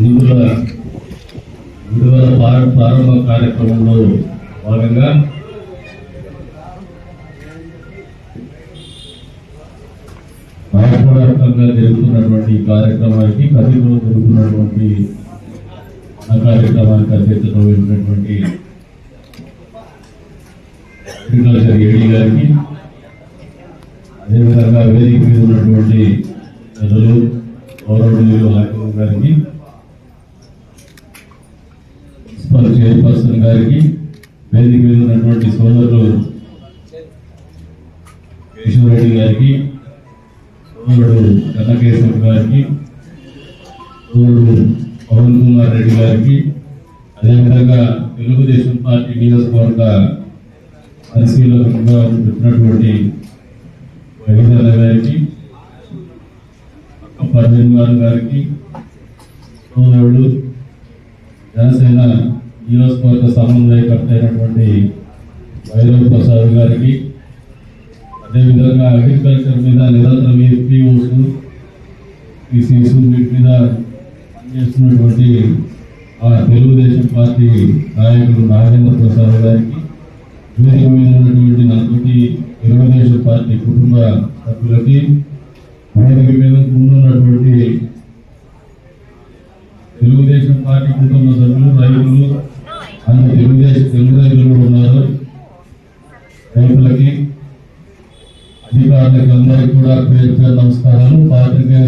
నిధుల విడుదల ప్రారంభ కార్యక్రమంలో భాగంగా రాష్ట్రవ్యాప్తంగా జరుగుతున్నటువంటి కార్యక్రమానికి కదిలో జరుగుతున్నటువంటి ఆ కార్యక్రమానికి అధ్యక్షత వహించినటువంటి అగ్రికల్చర్ ఏడి గారికి అదేవిధంగా వేదిక మీద ఉన్నటువంటి ప్రజలు గౌరవనీయులు రాఘవ గారికి మున్సిపల్ చైర్పర్సన్ గారికి వేదిక మీద ఉన్నటువంటి సోదరులు కేశవరెడ్డి గారికి సోదరుడు కన్నకేశ్వర గారికి సోదరుడు పవన్ కుమార్ రెడ్డి గారికి అదేవిధంగా తెలుగుదేశం పార్టీ నియోజకవర్గ పరిశీలకులుగా పెట్టినటువంటి వైద్యాల గారికి పర్వీన్ గారు గారికి సోదరుడు జనసేన నియోజకవర్గ సమన్వయకర్త అయినటువంటి వైరవ్ ప్రసాద్ గారికి అదేవిధంగా అగ్రికల్చర్ మీద నిరంతరం ఎఫ్పిఓస్ పీసీఎస్ e వీటి మీద పనిచేస్తున్నటువంటి ఆ తెలుగుదేశం పార్టీ నాయకుడు నాగేంద్ర ప్రసాద్ గారికి వేదిక మీద ఉన్నటువంటి నలుగురి తెలుగుదేశం పార్టీ కుటుంబ సభ్యులకి వేదిక మీద ముందున్నటువంటి తెలుగుదేశం పార్టీ కుటుంబ సభ్యులు రైతులు అంత తెలుగుదేశం తెలుగు రైతులు ఉన్నారు. రైతులకి అధికారులకి అందరికీ కూడా పేరు పేరు నమస్కారాలు. పాత్రికేయ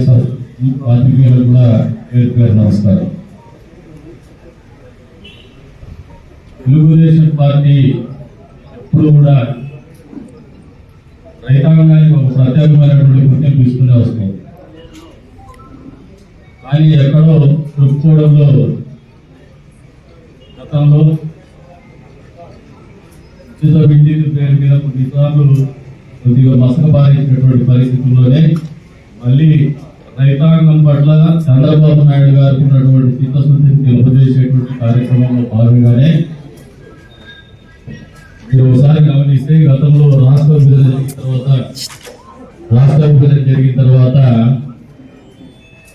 పాత్రికేయులకు కూడా పేరు పేరు నమస్కారం తెలుగుదేశం పార్టీ ఎప్పుడు కూడా రైతాంగానికి ఒక ప్రత్యేకమైనటువంటి గుర్తింపు ఇస్తూనే వస్తుంది. కానీ ఎక్కడో చెప్పుకోవడంలో గతంలో ఉచిత విద్యుత్ పేరు మీద కొన్నిసార్లు కొద్దిగా మసకబారించినటువంటి పరిస్థితుల్లోనే మళ్ళీ రైతాంగం పట్ల చంద్రబాబు నాయుడు గారికి ఉన్నటువంటి చిత్తశుద్ధిని తెలుపజేసేటువంటి కార్యక్రమంలో భాగంగానే మీరు ఒకసారి గమనిస్తే గతంలో రాష్ట్ర విభజన జరిగిన తర్వాత రాష్ట్ర విభజన జరిగిన తర్వాత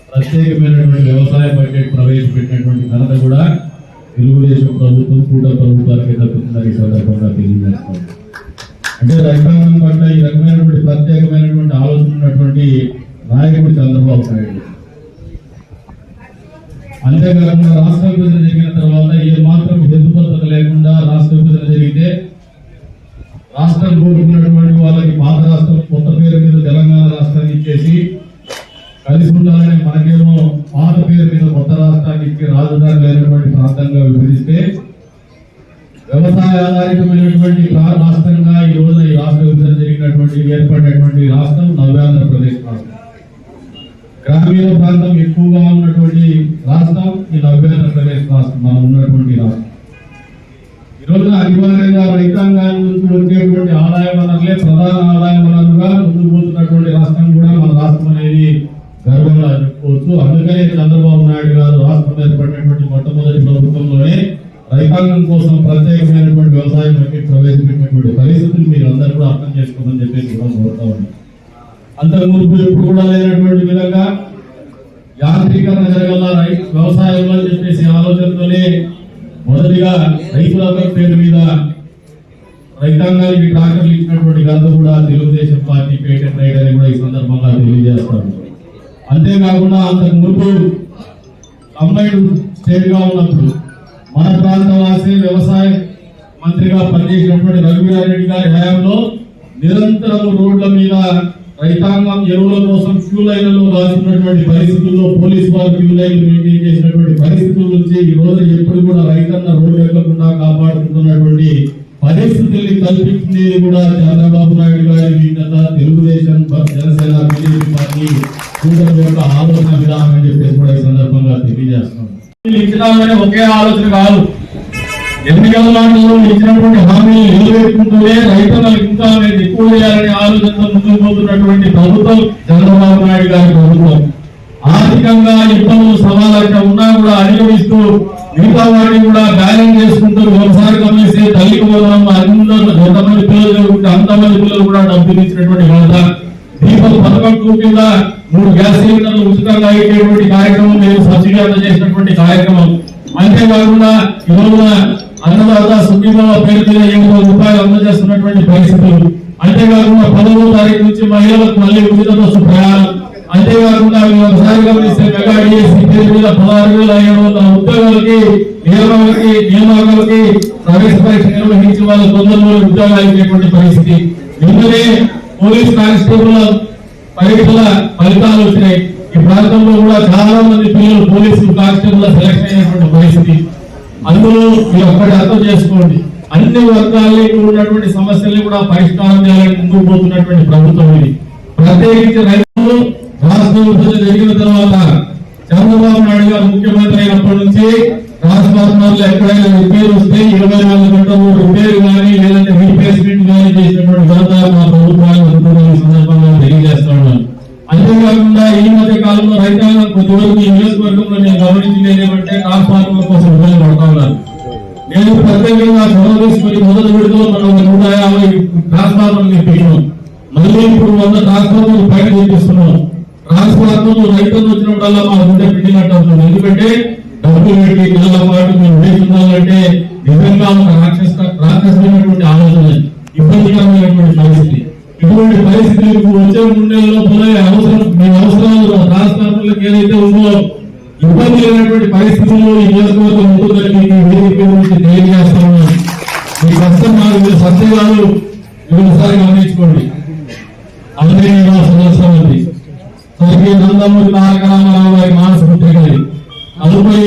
ప్రత్యేకమైనటువంటి వ్యవసాయ బడ్జెట్ ప్రవేశపెట్టినటువంటి ఘనత కూడా తెలుగుదేశం ప్రభుత్వం కూడా ప్రభుత్వానికి దక్కుతుందని సందర్భంగా తెలియజేస్తాం అంటే రైతాంగం పట్ల ఈ రకమైనటువంటి ప్రత్యేకమైనటువంటి ఆలోచన ఉన్నటువంటి నాయకుడు చంద్రబాబు నాయుడు. అంతేకాకుండా రాష్ట్ర విభజన జరిగిన తర్వాత ఏ మాత్రం హెతుపద్ధత లేకుండా రాష్ట్ర విభజన జరిగితే రాష్ట్రం కోరుకున్నటువంటి వాళ్ళకి పాత రాష్ట్రం కొత్త పేరు మీద తెలంగాణ రాష్ట్రాన్ని ఇచ్చేసి కలిసి ఉండాలని మనకేమో పాత పేరు మీద కొత్త రాష్ట్రానికి ఇచ్చి రాజధాని లేనటువంటి ప్రాంతంగా విభజిస్తే వ్యవసాయ ఆధారితమైనటువంటి రా- రాష్ట్రంగా ఈ రోజున ఈ రాష్ట్ర విభజన జరిగినటువంటి ఏర్పడినటువంటి రాష్ట్రం నవ్యాంధ్రప్రదేశ్ రాష్ట్రం గ్రామీణ ప్రాంతం ఎక్కువగా ఉన్నటువంటి రాష్ట్రం ఈ నవ్యాంధ్రప్రదేశ్ రాష్ట్రం మనం ఉన్నటువంటి రాష్ట్రం ఈ రోజున అనివార్యంగా రైతాంగాన్ని నుంచి వచ్చేటువంటి ఆదాయ వనరులే ప్రధాన ఆదాయ వనరుగా ముందుకు పోతున్నటువంటి రాష్ట్రం కూడా మన రాష్ట్రం అనేది గర్వంగా చెప్పుకోవచ్చు అందుకనే చంద్రబాబు నాయుడు గారు రాష్ట్రం ఏర్పడినటువంటి మొట్టమొదటి ప్రభుత్వంలోనే రైతాంగం కోసం ప్రత్యేకమైనటువంటి వ్యవసాయ బడ్జెట్ ప్రవేశపెట్టినటువంటి పరిస్థితులు మీరు అందరూ కూడా అర్థం చేసుకోమని చెప్పేసి కూడా కోరుతా ఉన్నాం. అంతకు మునుపు ఎప్పుడు కూడా లేనటువంటి విధంగా యాంత్రీకరణ జరగల రై- వ్యవసాయంలో అని చెప్పేసి ఆలోచనతోనే మొదటిగా రైతులందరి పేరు మీద రైతాంగానికి ట్రాక్టర్లు ఇచ్చినటువంటి ఘనత కూడా తెలుగుదేశం పార్టీ పేటెంట్ రైట్ అని కూడా ఈ సందర్భంగా తెలియజేస్తాను అంతేకాకుండా అంతకు ముందు కంబైన్ స్టేట్గా ఉన్నప్పుడు మన ప్రాంతం వాసి వ్యవసాయ మంత్రిగా పనిచేసినటువంటి రఘువీరారెడ్డి గారి హయాంలో నిరంతరం రోడ్ల మీద రైతాంగం ఎరువుల కోసం క్యూ లైన్లలో రాసినటువంటి పరిస్థితుల్లో పోలీస్ వారు క్యూ లైన్ మెయింటైన్ చేసినటువంటి పరిస్థితుల నుంచి ఈ రోజు ఎప్పుడు కూడా రైతన్న రోడ్లు ఎక్కకుండా కాపాడుతున్నటువంటి పరిస్థితుల్ని కల్పించింది కూడా చంద్రబాబు నాయుడు గారి విఘ్నత తెలుగుదేశం జనసేన బీజేపీ పార్టీ కూటమి యొక్క ఆలోచన విధానం అని చెప్పేసి కూడా ఈ సందర్భంగా తెలియజేస్తున్నాం. ఇచ్చినామనే ఒకే ఆలోచన కాదు. ఎన్నికల నాటిలో ఇచ్చినటువంటి హామీలు నిలబెట్టుకుంటూనే రైతులకు ఇంకా అనేది ఎక్కువ చేయాలనే ఆలోచనతో ముందుకు పోతున్నటువంటి ప్రభుత్వం చంద్రబాబు నాయుడు గారి ప్రభుత్వం. ఆర్థికంగా ఇబ్బందులు సవాలంటే ఉన్నా కూడా అధిగమిస్తూ మిగతా వాటిని కూడా బ్యాలెన్స్ చేసుకుంటూ ఒకసారి గమనిస్తే తల్లికి పోదాం అందరూ ఎంతమంది పిల్లలు జరుగుతుంటే అంతమంది పిల్లలు కూడా డబ్బులు ఇచ్చినటువంటి ఘనత. దీపం పథకం కింద మూడు గ్యాస్ సిలిండర్లు ఉచితంగా ఇచ్చేటువంటి కార్యక్రమం మేము సబ్సిడీ అందజేసినటువంటి కార్యక్రమం. అంతేకాకుండా ఈ అన్నదాత సుఖీభావ పేరు ఏడు వందల రూపాయలు అందజేస్తున్నటువంటి పరిస్థితులు. అంతేకాకుండా పదమూడో తారీఖు నుంచి మహిళలకు మళ్ళీ ఉచిత బస్సు ప్రయాణం. అంతేకాకుండా మీరు ఒకసారి గమనిస్తే మెగా డిఎస్సీ పేరు మీద పదహారు వేల ఏడు వందల ఉద్యోగాలకి నియామకాలకి నియామకాలకి ప్రవేశ పరీక్ష నిర్వహించి వాళ్ళ తొందరలో ఉద్యోగాలు ఇచ్చేటువంటి పరిస్థితి. నిన్ననే పోలీస్ కానిస్టేబుల్ పరీక్షల ఫలితాలు వచ్చినాయి. ఈ ప్రాంతంలో కూడా చాలా మంది పిల్లలు పోలీసులు కానిస్టేబుల్ సెలెక్ట్ అయినటువంటి పరిస్థితి. అందులో మీరు ఒక్కటి అర్థం చేసుకోండి. అన్ని వర్గాలకు ఉన్నటువంటి సమస్యల్ని కూడా పరిష్కారం చేయాలని ముందుకు పోతున్నటువంటి ప్రభుత్వం ఇది. ప్రత్యేకించి రైతులు రాష్ట్ర విభజన జరిగిన తర్వాత చంద్రబాబు నాయుడు గారు ముఖ్యమంత్రి అయినప్పటి నుంచి ట్రాన్స్ఫార్మర్లు ఎక్కడైనా రిపేర్ వస్తే ఇరవై నాలుగు గంటలు రిపేర్ కానీ లేదంటే రీప్లేస్మెంట్ కానీ చేసినటువంటి ఘనత మా ప్రభుత్వాన్ని అందుకునే ఈ సందర్భంగా తెలియజేస్తా ఉన్నాను అంతేకాకుండా ఈ మధ్య కాలంలో రైతాంగం కొద్దివరకు నియోజకవర్గంలో నేను గమనించింది ఏమంటే ట్రాన్స్ఫార్మర్ కోసం ఇబ్బంది పడతా ఉన్నారు. నేను ప్రత్యేకంగా చొరవ తీసుకుని మొదటి విడుదల మనం నూట యాభై ట్రాన్స్ఫార్మర్లు తెప్పించాం మళ్ళీ ఇప్పుడు వంద ట్రాన్స్ఫార్మర్లు పైన తెప్పిస్తున్నాం ట్రాన్స్ఫార్మర్లు రైతులు వచ్చినప్పుడల్లా మా గుండె పెట్టినట్టు అవుతుంది. ఎందుకంటే డబ్బులు పెట్టి నెలల పాటు మేము వేస్తున్నామంటే నిజంగా ఒక రాక్షస రాక్షసమైనటువంటి ఆలోచన ఇబ్బందికరమైనటువంటి పరిస్థితి. ఇటువంటి పరిస్థితులకు వచ్చే ఉండే లోపల అవసరం మీ అవసరాలు రాష్ట్రాలకు ఏదైతే ఉందో ఇబ్బంది లేనటువంటి పరిస్థితుల్లో ఈ నియోజకవర్గం ఉంటుందని మీకు ఈ వేదిక గురించి తెలియజేస్తాను మీ కష్టం నాకు మీరు సత్యగాలు ఒకసారి గమనించుకోండి. అందరి సంవత్సరం ఉంది. స్వర్గీయ నందమూరి తారక రామారావు గారి మానస పుత్రికది తదుపరి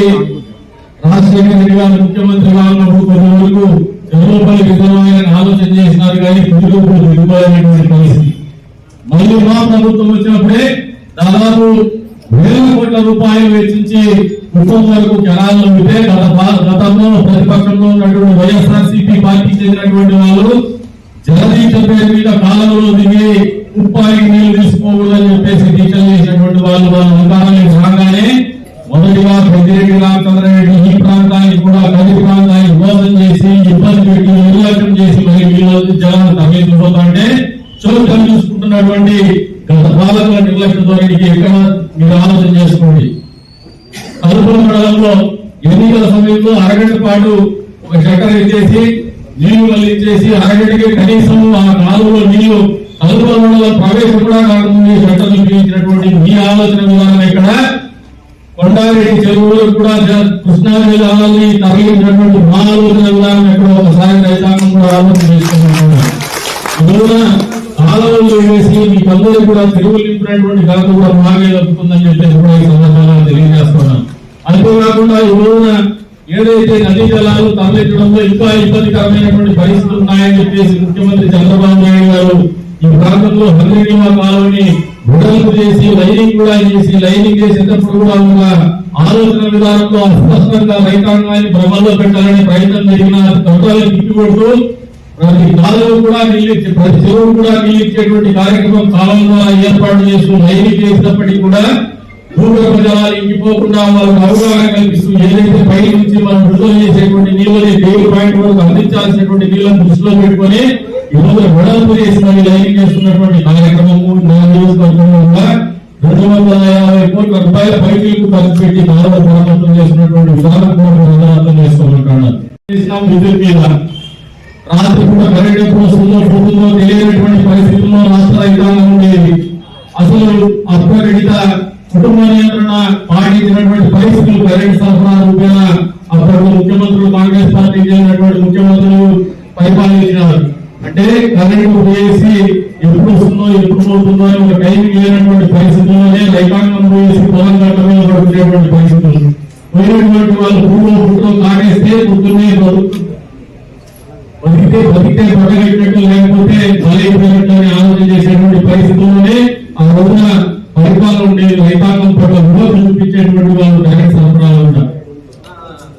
రాజశేఖర రెడ్డి గారు ముఖ్యమంత్రిగా ఉన్నప్పుడు కొన్ని వరకు ఎవరిపై విధమైన ఆలోచన చేసినారు కానీ పుట్టుకు దిగుబడినటువంటి పరిస్థితి. మళ్ళీ మా ప్రభుత్వం వచ్చినప్పుడే దాదాపు వేల కోట్ల రూపాయలు వెచ్చించి కుటుంబం వరకు జనాలు ఉంటే గత గతంలో ప్రతిపక్షంలో ఉన్నటువంటి వైఎస్ఆర్ సిపి పార్టీకి చెందినటువంటి వాళ్ళు జగదీశ పేరు మీద కాలంలో దిగి ఉప్పాయికి నీళ్ళు తీసుకోకూడదని చెప్పేసి దీక్షలు చేసినటువంటి వాళ్ళు వాళ్ళ అధికారానికి రాగానే మొదటిగా పెద్దిరెడ్డి రామచంద్రరెడ్డి ఈ ప్రాంతానికి కూడా కది ప్రాంతానికి మోసం చేసి ఇబ్బంది పెట్టి నిర్లక్ష్యం చేసి మరి వీళ్ళు జనాలు తగ్గించుకోతుంటే చోటు చూసుకుంటున్నటువంటి గత పాలకుల నిర్లక్ష్య ధోరణికి ఎక్కడ మీరు ఆలోచన చేసుకోండి. కలుపుల మండలంలో ఎన్నికల సమయంలో అరగంట పాటు ఒక షట్టర్ ఎత్తేసి నీళ్ళు మళ్ళించేసి అరగంటకి కనీసం ఆ కాలువలో నీళ్ళు కలుపుల మండలం ప్రవేశం కూడా కాకముందు షట్టర్ ఉపయోగించినటువంటి మీ ఆలోచన విధానం ఇక్కడ కొండారెడ్డి చెరువులో కూడా కృష్ణా జిల్లాలని తరలించినటువంటి మా ఆలోచన విధానం ఎక్కడ? ఒకసారి రైతాంగం కూడా ఆలోచన చేసుకుంటున్నారు అందువల్ల అందరూ కూడా కూడా కూడా ఈ సందర్భంగా అంతేకాకుండా ఈ రోజున ఏదైతే నదీ జలాలు తరలించడంలో ఇంకా ఇబ్బందికరమైనటువంటి పరిస్థితులు ఉన్నాయని చెప్పేసి ముఖ్యమంత్రి చంద్రబాబు నాయుడు గారు ఈ ప్రాంతంలో హరినివా చేసి లైనింగ్ కూడా చేసి లైనింగ్ చేసేటప్పుడు కూడా ఉన్న ఆలోచన విధానంలో అస్పష్టంగా రైతాంగాన్ని భ్రమల్లో పెట్టాలనే ప్రయత్నం జరిగిన ప్రతి కాలువ కూడా నీళ్ళిచ్చే ప్రతి చెరువు కూడా నీళ్ళిచ్చేటువంటి కార్యక్రమం కాలంలో ఏర్పాటు చేస్తూ లైనింగ్ చేసినప్పటికీ కూడా భూగర్భ జలాలు ఇంకిపోకుండా వాళ్ళకు అవగాహన కల్పిస్తూ ఏదైతే పై నుంచి మనం విడుదల చేసేటువంటి నీళ్ళని డైలీ పాయింట్ వరకు అందించాల్సినటువంటి నీళ్ళని దృష్టిలో పెట్టుకొని ఈరోజు వెడల్పు చేసి మరి లైనింగ్ చేస్తున్నటువంటి కార్యక్రమము నా నియోజకవర్గంలో కూడా రెండు వందల యాభై కోట్ల రూపాయల పైకీలకు ఖర్చు పెట్టి కాలువ మరమ్మతులు చేసినటువంటి విధానం కూడా మనం అర్థం చేసుకోవాలంటున్నాను చేసినాం విద్యుత్ మీద. రాత్రిపూట పూట కరెంట్ ఎప్పుడు తెలియనటువంటి పరిస్థితుల్లో రాష్ట్ర విధానం ఉండేది అసలు అప్రకటిత కుటుంబ నియంత్రణ పాటించినటువంటి పరిస్థితులు కరెంట్ సరఫరా రూపేణ అప్పటి ముఖ్యమంత్రులు కాంగ్రెస్ పార్టీకి చెందినటువంటి ముఖ్యమంత్రులు పరిపాలించినారు. అంటే కరెంటు పోయేసి ఎప్పుడు వస్తుందో ఎప్పుడు పోతుందో అని ఒక టైమింగ్ లేనటువంటి పరిస్థితుల్లోనే రైతాంగం పోయేసి పొలం గట్ట పడుకునేటువంటి పరిస్థితులు. పోయినటువంటి వాళ్ళు పూర్వం పుట్టడం కాటేస్తే పొద్దున్నే బతికితే బతికితే పొడగట్టినట్టు లేకపోతే బలైపోయినట్టు అని ఆలోచన చేసేటువంటి పరిస్థితుల్లోనే ఆ రోజున పరిపాలన ఉండే రైతాంగం పట్ల విలువ చూపించేటువంటి వాళ్ళు డైరెక్ట్ సరఫరాలు ఉంటారు.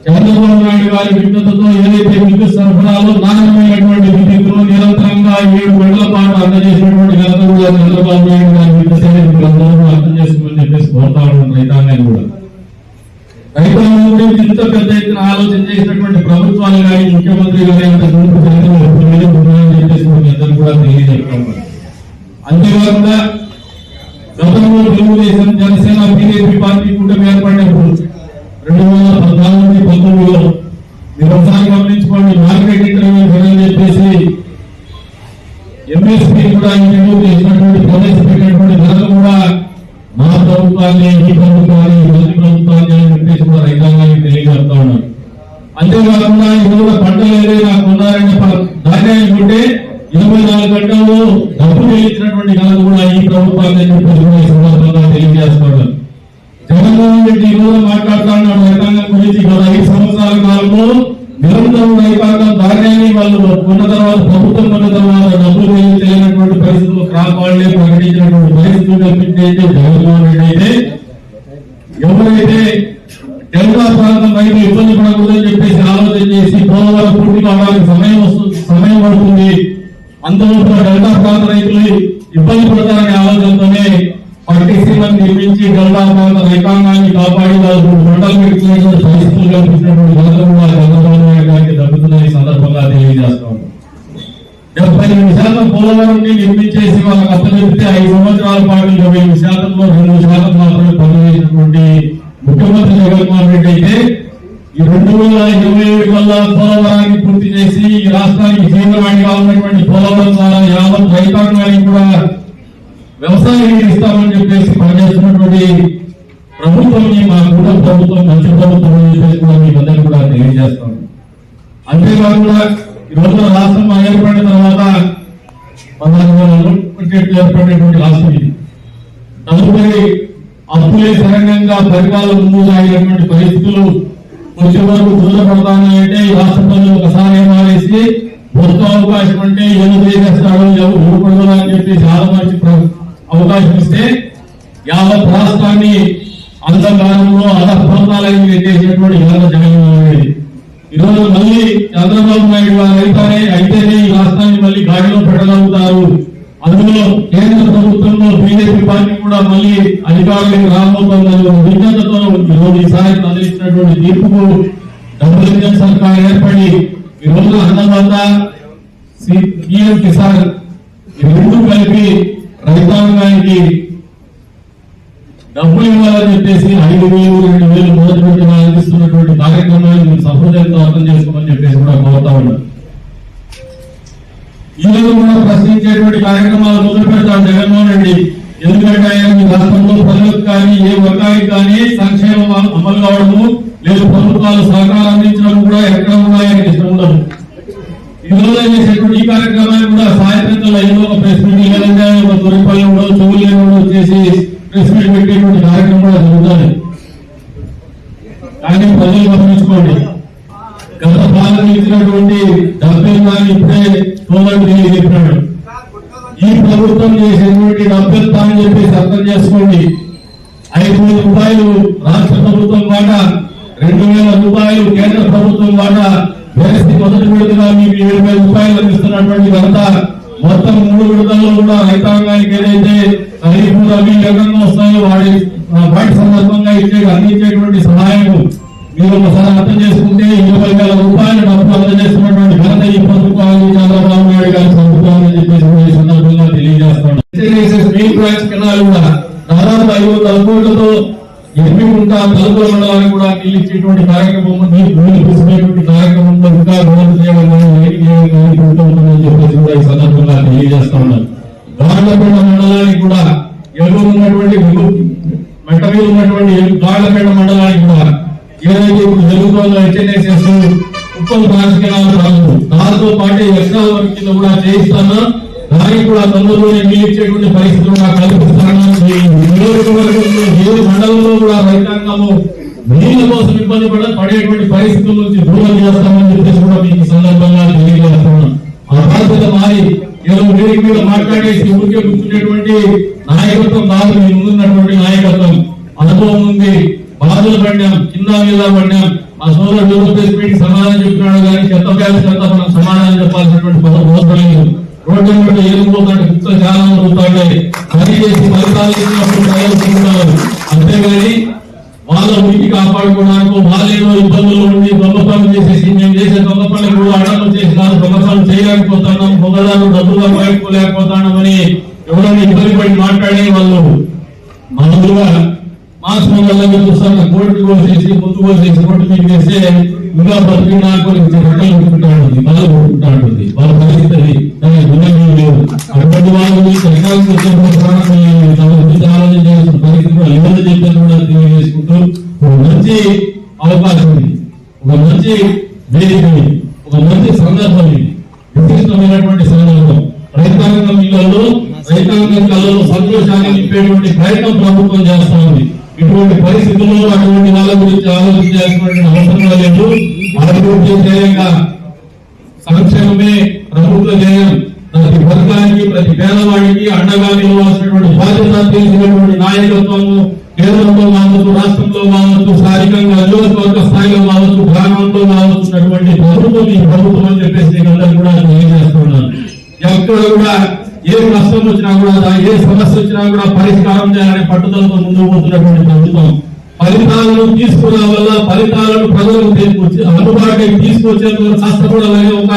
చంద్రబాబు నాయుడు గారి విజ్ఞతతో ఏదైతే విద్యుత్ సరఫరాలో నాణ్యమైనటువంటి విద్యుత్తును నిరంతరంగా ఏడు గంటల పాటు అందజేసినటువంటి ఘనత కూడా చంద్రబాబు నాయుడు గారి విద్యుత్ అందరూ అర్థం చేసుకోమని చెప్పేసి కోరుతా ఉన్నాం రైతాంగాన్ని కూడా. రైతాంగం గురించి ఇంత పెద్ద ఎత్తున ఆలోచన చేసినటువంటి ప్రభుత్వాలు కానీ ముఖ్యమంత్రి గారి అంత గురించి చరిత్రలో ఎప్పుడు లేదు గురువు అని చెప్పేసి మీ అందరూ కూడా తెలియజెప్తాము అంతేకాకుండా గతంలో తెలుగుదేశం జనసేన బీజేపీ పార్టీ కూటమి ఏర్పడినప్పుడు రెండు వేల పద్నాలుగు పంతొమ్మిదిలో మీరు ఒకసారి గమనించుకోండి మార్కెట్ ఇంటర్వ్యూ అని చెప్పేసి ఎంఎస్పీ కూడా ఇంట్రడ్యూస్ చేసినటువంటి ప్రవేశపెట్టినటువంటి ధరలు కూడా మా ప్రభుత్వాన్ని ఈ ప్రభుత్వాన్ని మొదటి ప్రభుత్వాన్ని అని చెప్పేసి కూడా రైతాంగానికి తెలియజేస్తా ఉన్నారు అంతేకాకుండా ఈ రోజు పంటలు ఏదైనా కొన్నారంటే ప- ధాన్యాన్ని కొంటే ఇరవై నాలుగు గంటల్లో డబ్బు చెల్లించినటువంటి ఘనత కూడా ఈ ప్రభుత్వాన్ని అని చెప్పేసి కూడా ఈ సందర్భంగా తెలియజేస్తున్నారు జగన్మోహన్ రెడ్డి ఈ రోజు మాట్లాడుతున్నాడు రైతాంగం గురించి గత ఐదు సంవత్సరాల కాలంలో నిరంతరం రైతాంగం ధాన్యాన్ని వాళ్ళు కొన్న తర్వాత ప్రభుత్వం కొన్న తర్వాత డబ్బులు చెల్లించలేనటువంటి పరిస్థితులు క్రాప్ వాళ్ళే ప్రకటించినటువంటి పరిస్థితులు కల్పించేది జగన్మోహన్ రెడ్డి అయితే ఎవరైతే డెల్టా ప్రాంతం రైతు ఇబ్బంది పడకూడదని చెప్పేసి ఆలోచన చేసి పోలవరం పూర్తి కావడానికి సమయం వస్తుంది సమయం పడుతుంది. అందులో డెల్టా ప్రాంత రైతులు ఇబ్బంది పడతారనే ఆలోచనతోనే పట్టిసీమని నిర్మించి డెల్టా ప్రాంత రైతాంగాన్ని కాపాడి వాళ్ళకు పంటలు పెట్టుకునేటువంటి పరిస్థితులు కల్పించినటువంటి ఘనత కూడా చంద్రబాబు నాయుడు గారికి దక్కుతుందని ఈ సందర్భంగా తెలియజేస్తాం డెబ్బై ఎనిమిది శాతం పోలవరం నిర్మించేసి వాళ్ళకి అప్పచెప్తే ఐదు సంవత్సరాల పాటు డెబ్బై ఎనిమిది శాతంలో రెండు శాతం మాత్రమే పనిచేసినటువంటి ముఖ్యమంత్రి జగన్మోహన్ రెడ్డి అయితే ఈ రెండు వేల ఇరవై ఏడు వల్ల పోలవరాన్ని పూర్తి చేసి ఈ రాష్ట్రానికి జీవనవాణిగా ఉన్నటువంటి పోలవరం ద్వారా యావత్ రైతాంగ కూడా వ్యవసాయం ఇస్తామని చెప్పేసి పనిచేస్తున్నటువంటి ప్రభుత్వం మా కూడా ప్రభుత్వం మంచి ప్రభుత్వం అని చెప్పేసి కూడా మీకు అందరికీ కూడా తెలియజేస్తాం అంతేకాకుండా ఈ రోజున రాష్ట్రం ఏర్పడిన తర్వాత ఏర్పడినటువంటి రాష్ట్రం ఇది. తదుపరి అప్పులే సరంగంగా పరిపాలన ముందు సాగినటువంటి పరిస్థితులు వచ్చే వరకు కుదరపడతానంటే ఈ రాష్ట్ర ప్రజలు ఒకసారి మారేసి మొత్తం అవకాశం అంటే ఎందుకు చేసేస్తాడో ఎవరు ఊరుపడదు అని చెప్పేసి ఆలోచించి అవకాశం ఇస్తే యావత్ రాష్ట్రాన్ని అంధకారంలో అధపంతాలకి చేసేటువంటి ఘనత జగన్మోహన్ రెడ్డి. ఈరోజు మళ్ళీ చంద్రబాబు నాయుడు గారు అయితేనే అయితేనే ఈ రాష్ట్రాన్ని మళ్ళీ గాడిలో పెట్టగలుగుతారు. అందులో కేంద్ర ప్రభుత్వంలో బీజేపీ పార్టీ కూడా మళ్ళీ అధికారులకు రాబోతుందని విజ్ఞతతో ఈరోజు ఈసారి అందించినటువంటి తీర్పుకు డబుల్ ఇంజన్ సర్కార్ ఏర్పడి ఈరోజు రోజు అన్నదాత పిఎం కిసాన్ ఈ రెండు కలిపి రైతాంగానికి డబ్బులు ఇవ్వాలని చెప్పేసి ఐదు వేలు రెండు వేలు మొదటి పెట్టి అందిస్తున్నటువంటి కార్యక్రమాన్ని మీరు సహృదయంతో అర్థం చేసుకోమని చెప్పేసి కూడా కోరుతా ఉన్నాను ఈ రోజు కూడా ప్రశ్నించేటువంటి కార్యక్రమాలు మొదలు పెడతాం జగన్మోహన్ రెడ్డి. ఎందుకంటే ఆయన ఈ రాష్ట్రంలో ప్రజలకు కానీ ఏ వర్గానికి కానీ సంక్షేమం అమలు కావడము లేదు ప్రభుత్వాలు సహకారం అందించడం కూడా ఎక్కడ కూడా ఆయనకి ఇష్టం ఉండదు ఈ చేసేటువంటి ఈ కార్యక్రమాన్ని కూడా సాయంత్రం ఏదో ఒక ప్రెస్ మీటింగ్ లేదంటే తొలిపల్లి ఉండదు చెవులు ఉండదు చేసి ప్రెస్ మీట్ పెట్టేటువంటి కార్యక్రమం కూడా జరుగుతుంది. కానీ ప్రజలు గమనించుకోండి. గత పాలన ఇచ్చినటువంటి డబ్బులు నాలుగు ఇప్పుడే సోదరుడు చెప్పినాడు. ఈ ప్రభుత్వం చేసేటువంటి డబ్బులు అని చెప్పేసి అర్థం చేసుకోండి. ఐదు వేల రూపాయలు రాష్ట్ర ప్రభుత్వం వాట రెండు వేల రూపాయలు కేంద్ర ప్రభుత్వం వాట వేసి మొదటి విడతగా మీకు ఏడు వేల రూపాయలు అందిస్తున్నటువంటి ఘనత. మొత్తం మూడు విడతల్లో కూడా రైతాంగానికి ఏదైతే ఖరీఫ్ రబీ రకంగా వస్తాయో వాడి వాటి సందర్భంగా ఇచ్చే అందించేటువంటి సహాయం మీరు ఒకసారి అర్థం చేసుకుంటే ఇరవై వేల రూపాయల డబ్బు అందజేస్తున్నటువంటి ఘనత ఈ ప్రభుత్వాన్ని చంద్రబాబు నాయుడు గారి ప్రభుత్వం అని చెప్పేసి ఈ సందర్భంగా తెలియజేస్తున్నాను. మెయిన్ బ్రాంచ్ కెనాల్ కూడా దాదాపు ఐదు వందల కోట్లతో ఎన్ని ఉంటా తలుపుల మండలానికి కూడా నీళ్ళు ఇచ్చేటువంటి కార్యక్రమం నీరు నీళ్ళు తీసుకునేటువంటి కార్యక్రమంలో ఇంకా రోజు చేయడం ఉంటుందని చెప్పేసి కూడా ఈ సందర్భంగా తెలియజేస్తా ఉన్నాను. గార్లపేట మండలానికి కూడా ఎగురు ఉన్నటువంటి మెట్ట మీద ఉన్నటువంటి గార్లపేట మండలానికి కూడా ఏదైతే ఇప్పుడు జరుగుతుందో హెచ్ఎన్ఎస్ఎస్ ఉప్పల్ రాజకీయాలు రాదు. దాంతో పాటు ఎక్స్ట్రా వర్క్ కింద కూడా చేయిస్తాను. దానికి కూడా తొందరలోనే నిలిచేటువంటి పరిస్థితులు కూడా కల్పిస్తాను ఈ నియోజకవర్గంలో ఏడు మండలంలో కూడా రైతాంగము నీళ్ళ కోసం ఇబ్బంది పడ పడేటువంటి పరిస్థితుల నుంచి దూరం చేస్తామని చెప్పేసి కూడా మీకు సందర్భంగా తెలియజేస్తున్నాను. ఆ బాధ్యత మారి ఏదో వేదిక మీద మాట్లాడేసి ఊరికే కూర్చునేటువంటి నాయకత్వం కాదు. మీ ముందున్నటువంటి నాయకత్వం. అనుభవం ఉంది. బాధలు పడినాం. కింద మీద పడినాం. మా సోదరుడు సమాధానం చెప్తున్నాడు కానీ చెత్త ప్యాస్ చెత్త మనం సమాధానం చెప్పాల్సినటువంటి అవసరం లేదు. రోడ్డు మీద ఏం పోతుంటే కుక్కలు చాలా పని చేసి ఫలితాలు ఇచ్చినప్పుడు అంతేగాని వాళ్ళ ఉనికి కాపాడుకోవడానికి ఇబ్బందులు ఉండి దొంగ పనులు చేసేసి మేము చేసే దొంగ పనులు కూడా అడగలు చేసినారు దొంగ పనులు చేయలేకపోతున్నాం డబ్బులు ఎవరైనా ఇబ్బంది పడి మాట్లాడే వాళ్ళు మామూలుగా మాస్ చూస్తాను కోర్టు కోసేసి ముందు కోసేసి కోర్టు మీకు వేస్తే ఇంకా ఉంటుంది బాధ ఉంటుంది వాళ్ళ పరిస్థితి అది దానికి గుణం లేదు అటువంటి వాళ్ళు ఎకరాలకు వచ్చినప్పుడు తమ గురించి ఆలోచన ఎవరు చెప్పారు కూడా తెలియజేసుకుంటూ ఒక మంచి అవకాశం ఇది. ఒక మంచి వేదిక ఒక మంచి సందర్భం ఇది. విశిష్టమైనటువంటి సందర్భం. రైతాంగం ఇళ్ళలో రైతాంగం కళ్ళలో సంతోషాన్ని నింపేటువంటి ప్రయత్నం ప్రభుత్వం చేస్తా ఉంది. ఇటువంటి పరిస్థితుల్లో అటువంటి వాళ్ళ గురించి ఆలోచించాల్సినటువంటి అవసరం లేదు. అభివృద్ధి ధ్యేయంగా సంక్షేమమే ప్రభుత్వ ధ్యేయం ప్రతి వర్గానికి ప్రతి పేదవాడికి అండగా నిలవాల్సినటువంటి బాధ్యత తెలిసినటువంటి నాయకత్వము కేంద్రంలో కావచ్చు రాష్ట్రంలో కావచ్చు స్థానికంగా నియోజకవర్గ స్థాయిలో కావచ్చు గ్రామంలో కావచ్చున్నటువంటి ప్రభుత్వం ఈ ప్రభుత్వం అని చెప్పేసి నేను కూడా తెలియజేస్తున్నాను ఎక్కడ కూడా ఏ కష్టం వచ్చినా కూడా ఏ సమస్య వచ్చినా కూడా పరిష్కారం చేయాలనే పట్టుదలతో ముందుకు పోతున్నటువంటి ప్రభుత్వం. ఫలితాలను తీసుకున్న వల్ల ఫలితాలను ప్రజలకు తీసుకొచ్చి అందుబాటులోకి తీసుకొచ్చేందుకు కష్టపడాలనే ఒక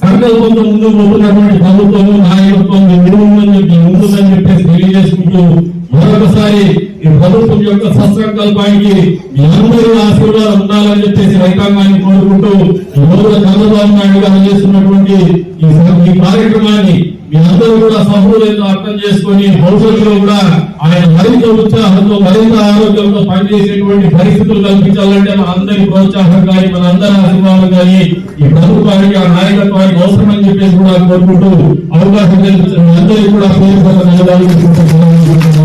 సంకల్పంతో ముందుకు పోతున్నటువంటి ప్రభుత్వం నాయకత్వం ముందుందని చెప్పి ముందుందని చెప్పేసి తెలియజేసుకుంటూ మరొకసారి ఈ ప్రభుత్వం యొక్క సత్సంకల్పానికి మీ అందరూ ఆశీర్వాదం ఉండాలని చెప్పేసి రైతాంగాన్ని కోరుకుంటూ ఈ రోజు చంద్రబాబు నాయుడు గారు చేస్తున్నటువంటి ఈ కార్యక్రమాన్ని మీ అందరూ కూడా సహృదయంతో అర్థం చేసుకొని భవిష్యత్తులో కూడా ఆయన మరింత ఉత్సాహంతో మరింత ఆరోగ్యంతో పనిచేసేటువంటి పరిస్థితులు కల్పించాలంటే మన అందరి ప్రోత్సాహం కానీ మన అందరి ఆశీర్వాదం కానీ ఈ ప్రభుత్వానికి ఆ నాయకత్వానికి అవసరం అని చెప్పేసి కూడా కోరుకుంటూ అవకాశం కల్పించిన అందరికీ కూడా పేరు